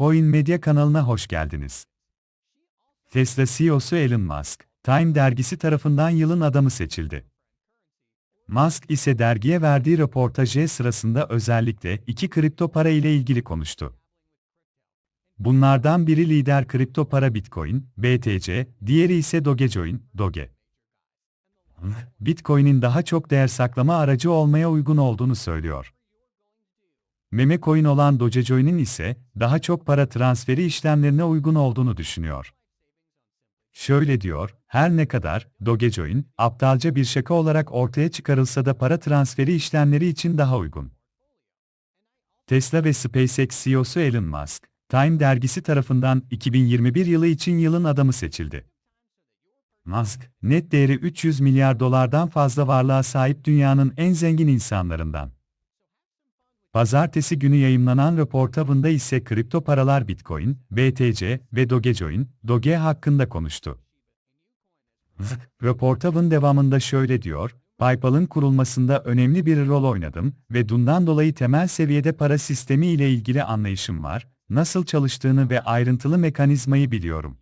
Coin Medya kanalına hoş geldiniz. Tesla CEO'su Elon Musk, Time dergisi tarafından yılın adamı seçildi. Musk ise dergiye verdiği röportajı sırasında özellikle iki kripto para ile ilgili konuştu. Bunlardan biri lider kripto para Bitcoin, BTC, diğeri ise Dogecoin, Doge. Bitcoin'in daha çok değer saklama aracı olmaya uygun olduğunu söylüyor. Meme coin olan Dogecoin'in ise daha çok para transferi işlemlerine uygun olduğunu düşünüyor. Şöyle diyor, her ne kadar Dogecoin aptalca bir şaka olarak ortaya çıkarılsa da para transferi işlemleri için daha uygun. Tesla ve SpaceX CEO'su Elon Musk, Time dergisi tarafından 2021 yılı için yılın adamı seçildi. Musk, net değeri 300 milyar dolardan fazla varlığa sahip dünyanın en zengin insanlarından. Pazartesi günü yayımlanan röportajında ise kripto paralar Bitcoin, BTC ve Dogecoin, Doge hakkında konuştu. Röportajın devamında şöyle diyor, PayPal'ın kurulmasında önemli bir rol oynadım ve bundan dolayı temel seviyede para sistemi ile ilgili anlayışım var, nasıl çalıştığını ve ayrıntılı mekanizmayı biliyorum.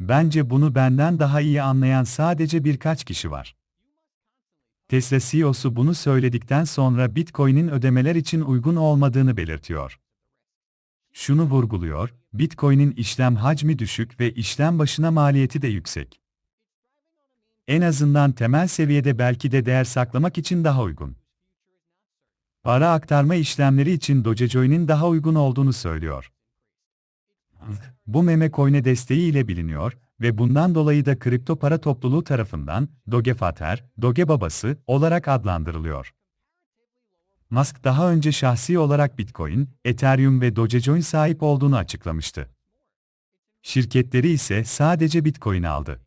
Bence bunu benden daha iyi anlayan sadece birkaç kişi var. Tesla CEO'su bunu söyledikten sonra Bitcoin'in ödemeler için uygun olmadığını belirtiyor. Şunu vurguluyor, Bitcoin'in işlem hacmi düşük ve işlem başına maliyeti de yüksek. En azından temel seviyede belki de değer saklamak için daha uygun. Para aktarma işlemleri için Dogecoin'in daha uygun olduğunu söylüyor. Bu meme coin'e desteği ile biliniyor ve bundan dolayı da kripto para topluluğu tarafından Doge Fater, Doge babası olarak adlandırılıyor. Musk daha önce şahsi olarak Bitcoin, Ethereum ve Dogecoin sahip olduğunu açıklamıştı. Şirketleri ise sadece Bitcoin aldı.